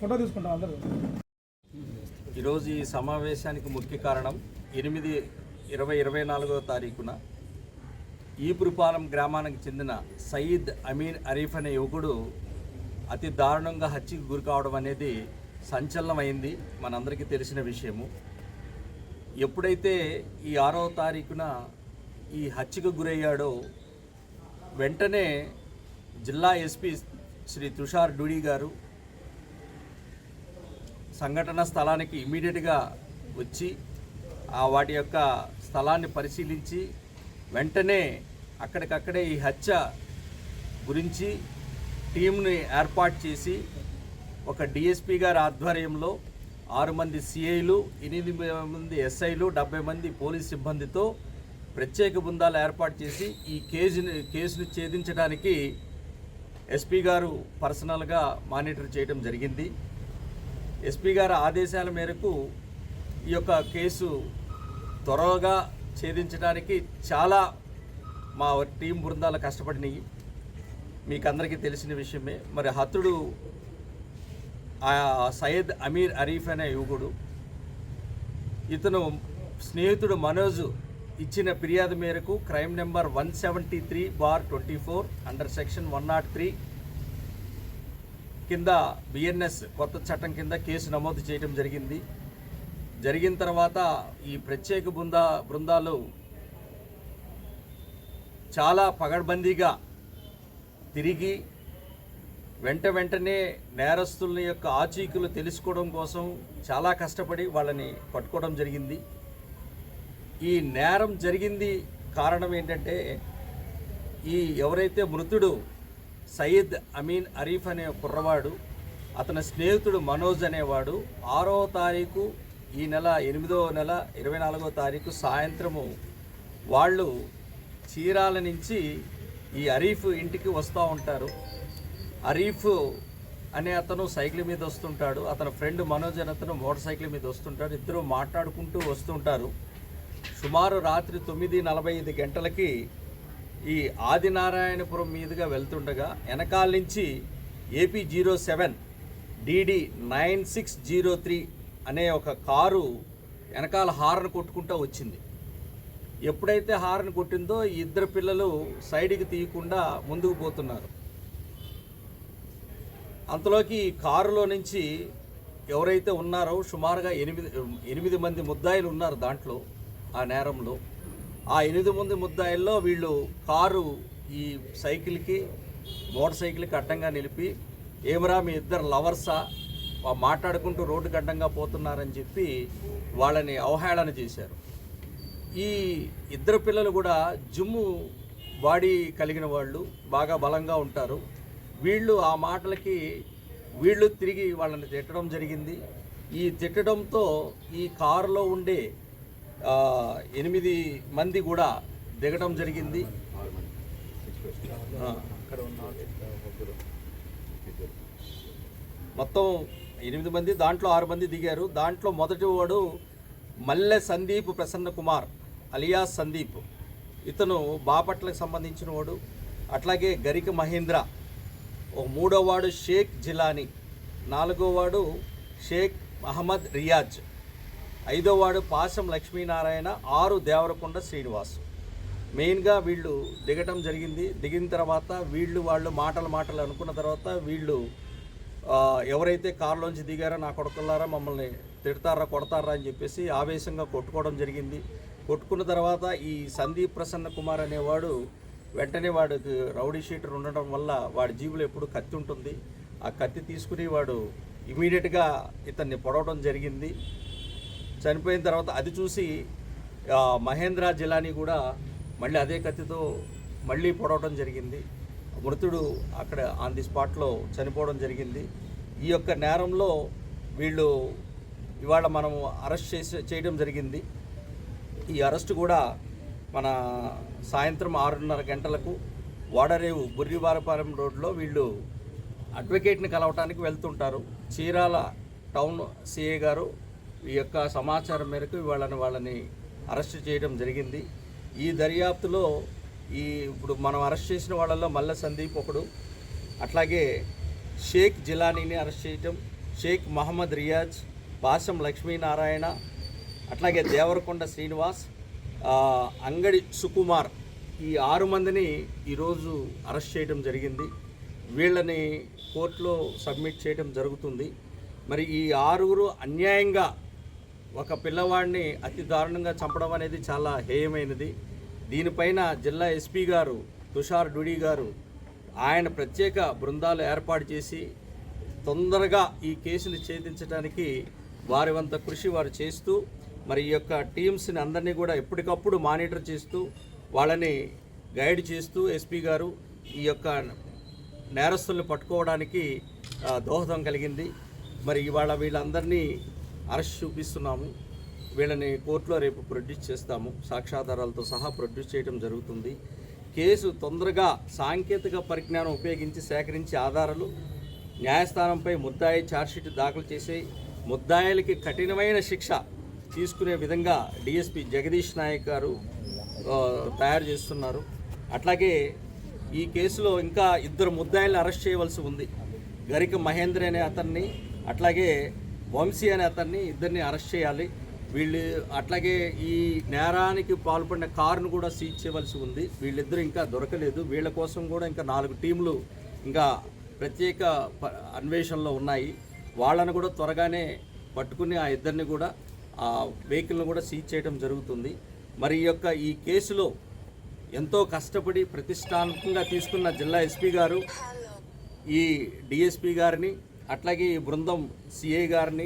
Photo తీసుకుంటాం అందరూ. ఈరోజు ఈ సమావేశానికి ముఖ్య కారణం ఎనిమిది ఇరవై ఇరవై నాలుగవ తారీఖున ఈపురుపాలెం గ్రామానికి చెందిన సయీద్ అమీన్ అరీఫ్ అనే యువకుడు అతి దారుణంగా హత్యకు గురి కావడం అనేది సంచలనమైంది. మనందరికీ తెలిసిన విషయము. ఎప్పుడైతే ఈ ఆరవ తారీఖున ఈ హత్యకు గురయ్యాడో వెంటనే జిల్లా ఎస్పీ శ్రీ తుషార్ డూడి గారు సంఘటన స్థలానికి ఇమీడియట్గా వచ్చి వాటి యొక్క స్థలాన్ని పరిశీలించి వెంటనే అక్కడికక్కడే ఈ హత్య గురించి టీంని ఏర్పాటు చేసి ఒక డిఎస్పీ గారి ఆధ్వర్యంలో ఆరు మంది సిఐలు ఎనిమిది మంది ఎస్ఐలు డెబ్బై మంది పోలీస్ సిబ్బందితో ప్రత్యేక బృందాలు ఏర్పాటు చేసి ఈ కేసుని కేసును ఛేదించడానికి ఎస్పీ గారు పర్సనల్గా మానిటర్ చేయడం జరిగింది. ఎస్పీ గారి ఆదేశాల మేరకు ఈ యొక్క కేసు త్వరగా ఛేదించడానికి చాలా మా టీం బృందాలు కష్టపడినాయి. మీకు అందరికీ తెలిసిన విషయమే. మరి హతుడు ఆ సయ్యద్ అమీర్ అరీఫ్ అనే యువకుడు ఇతను స్నేహితుడు మనోజ్ ఇచ్చిన ఫిర్యాదు మేరకు crime number one seventy three bar twenty four under section one not three కింద బిఎన్ఎస్ కొత్త చట్టం కింద కేసు నమోదు చేయడం జరిగింది. జరిగిన తర్వాత ఈ ప్రత్యేక బృందా బృందాలు చాలా పగడ్బందీగా తిరిగి వెంట వెంటనే నేరస్తుల యొక్క ఆచీకులు తెలుసుకోవడం కోసం చాలా కష్టపడి వాళ్ళని పట్టుకోవడం జరిగింది. ఈ నేరం జరిగింది కారణం ఏంటంటే ఈ ఎవరైతే మృతుడు సయీద్ అమీన్ అరీఫ్ అనే కుర్రవాడు అతని స్నేహితుడు మనోజ్ అనేవాడు ఆరో తారీఖు ఈ నెల ఎనిమిదో నెల ఇరవై నాలుగో తారీఖు సాయంత్రము వాళ్ళు చీరాల నుంచి ఈ అరీఫ్ ఇంటికి వస్తూ ఉంటారు. అరీఫ్ అనే అతను సైకిల్ మీద వస్తుంటాడు అతని ఫ్రెండ్ మనోజ్ అనే అతను మోటార్ సైకిల్ మీద వస్తుంటాడు ఇద్దరు మాట్లాడుకుంటూ వస్తుంటారు. సుమారు రాత్రి తొమ్మిది నలభై ఐదు గంటలకి ఈ ఆదినారాయణపురం మీదుగా వెళ్తుండగా వెనకాల నుంచి AP zero seven DD nine six zero three అనే ఒక కారు వెనకాల హార్న్ కొట్టుకుంటూ వచ్చింది. ఎప్పుడైతే హార్న్ కొట్టిందో ఇద్దరు పిల్లలు సైడ్కి తీయకుండా ముందుకు పోతున్నారు. అంతలోకి ఈ కారులో నుంచి ఎవరైతే ఉన్నారో సుమారుగా ఎనిమిది ఎనిమిది మంది ముద్దాయిలు ఉన్నారు దాంట్లో ఆ నేరంలో. ఆ ఎనిమిది మంది ముద్దాయిల్లో వీళ్ళు కారు ఈ సైకిల్కి మోటార్ సైకిల్కి అడ్డంగా నిలిపి ఏమరా మీ ఇద్దరు లవర్సా? మాట్లాడుకుంటూ రోడ్డుకి అడ్డంగా పోతున్నారని చెప్పి వాళ్ళని అవహేళన చేశారు. ఈ ఇద్దరు పిల్లలు కూడా జుమ్ము బాడీ కలిగిన వాళ్ళు బాగా బలంగా ఉంటారు. వీళ్ళు ఆ మాటలకి వీళ్ళు తిరిగి వాళ్ళని తిట్టడం జరిగింది. ఈ తిట్టడంతో ఈ కారులో ఉండే ఎనిమిది మంది కూడా దిగడం జరిగింది. మొత్తం ఎనిమిది మంది దాంట్లో ఆరు మంది దిగారు. దాంట్లో మొదటి వాడు మల్లె సందీప్ ప్రసన్న కుమార్ అలియాస్ సందీప్. ఇతను బాపట్లకు సంబంధించిన వాడు. అట్లాగే గరిక మహేంద్ర. ఒక మూడో వాడు షేక్ జిలానీ. నాలుగో వాడు షేక్ అహ్మద్ రియాజ్. ఐదో వాడు పాశం లక్ష్మీనారాయణ ఆరు దేవరకొండ శ్రీనివాస్. మెయిన్గా వీళ్ళు దిగటం జరిగింది. దిగిన తర్వాత వీళ్ళు వాళ్ళు మాటలు మాటలు అనుకున్న తర్వాత వీళ్ళు ఎవరైతే కారులోంచి దిగారో నా కొడుకులారా మమ్మల్ని తిడతారా కొడతారా అని చెప్పేసి ఆవేశంగా కొట్టుకోవడం జరిగింది. కొట్టుకున్న తర్వాత ఈ సందీప్ ప్రసన్న కుమార్ అనేవాడు వెంటనే వాడికి రౌడీ షీటర్ ఉండడం వల్ల వాడి జీబులో ఎప్పుడు కత్తి ఉంటుంది. ఆ కత్తి తీసుకుని వాడు ఇమీడియట్గా ఇతన్ని పొడవడం జరిగింది. చనిపోయిన తర్వాత అది చూసి మహేంద్ర జిల్లాని కూడా మళ్ళీ అదే కత్తితో మళ్ళీ పొడవడం జరిగింది. మృతుడు అక్కడ ఆన్ ది స్పాట్లో చనిపోవడం జరిగింది. ఈ యొక్క నేరంలో వీళ్ళు ఇవాళ మనము అరెస్ట్ చేసి చేయడం జరిగింది. ఈ అరెస్ట్ కూడా మన సాయంత్రం ఆరున్నర గంటలకు వాడరేవు బుర్రివారపాలెం రోడ్లో వీళ్ళు అడ్వకేట్ని కలవటానికి వెళ్తుంటారు. చీరాల టౌన్ సిఏ గారు ఈ యొక్క సమాచారం మేరకు వాళ్ళని వాళ్ళని అరెస్ట్ చేయడం జరిగింది. ఈ దర్యాప్తులో ఈ ఇప్పుడు మనం అరెస్ట్ చేసిన వాళ్ళల్లో మల్ల సందీప్ ఒకడు అట్లాగే షేక్ జిలానీని అరెస్ట్ చేయటం షేక్ మహమ్మద్ రియాజ్ పాశం లక్ష్మీనారాయణ అట్లాగే దేవరకొండ శ్రీనివాస్ అంగడి సుకుమార్ ఈ ఆరు మందిని ఈరోజు అరెస్ట్ చేయడం జరిగింది. వీళ్ళని కోర్టులో సబ్మిట్ చేయడం జరుగుతుంది. మరి ఈ ఆరుగురు అన్యాయంగా ఒక పిల్లవాడిని అతి దారుణంగా చంపడం అనేది చాలా హేయమైనది. దీనిపైన జిల్లా ఎస్పీ గారు తుషార్ డుడి గారు ఆయన ప్రత్యేక బృందాలు ఏర్పాటు చేసి తొందరగా ఈ కేసుని ఛేదించడానికి వారి వంత కృషి వారు చేస్తూ మరి ఈ యొక్క టీమ్స్ని అందరినీ కూడా ఎప్పటికప్పుడు మానిటర్ చేస్తూ వాళ్ళని గైడ్ చేస్తూ ఎస్పీ గారు ఈ యొక్క నేరస్తుల్ని పట్టుకోవడానికి దోహదం కలిగింది. మరి ఇవాళ వీళ్ళందరినీ అరెస్ట్ చూపిస్తున్నాము. వీళ్ళని కోర్టులో రేపు ప్రొడ్యూస్ చేస్తాము. సాక్ష్యాధారాలతో సహా ప్రొడ్యూస్ చేయడం జరుగుతుంది. కేసు తొందరగా సాంకేతిక పరిజ్ఞానం ఉపయోగించి సేకరించి ఆధారాలు న్యాయస్థానంపై ముద్దాయి ఛార్జ్షీట్ దాఖలు చేసి ముద్దాయిలకి కఠినమైన శిక్ష తీసుకునే విధంగా డిఎస్పి జగదీష్ నాయక్ గారు తయారు చేస్తున్నారు. అట్లాగే ఈ కేసులో ఇంకా ఇద్దరు ముద్దాయిల్ని అరెస్ట్ చేయవలసి ఉంది. గరిక మహేంద్ర అనే అతన్ని అట్లాగే వంశీ అనే అతన్ని ఇద్దరిని అరెస్ట్ చేయాలి. వీళ్ళు అట్లాగే ఈ నేరానికి పాల్పడిన కారును కూడా సీజ్ చేయవలసి ఉంది. వీళ్ళిద్దరూ ఇంకా దొరకలేదు. వీళ్ళ కోసం కూడా ఇంకా నాలుగు టీంలు ఇంకా ప్రత్యేక అన్వేషణలో ఉన్నాయి. వాళ్ళను కూడా త్వరగానే పట్టుకుని ఆ ఇద్దరిని కూడా ఆ వెహికల్ను కూడా సీజ్ చేయడం జరుగుతుంది. మరి ఈ యొక్క ఈ కేసులో ఎంతో కష్టపడి ప్రతిష్టాత్మకంగా తీసుకున్న జిల్లా ఎస్పీ గారు ఈ డిఎస్పీ గారిని అట్లాగే ఈ బృందం సిఐ గారిని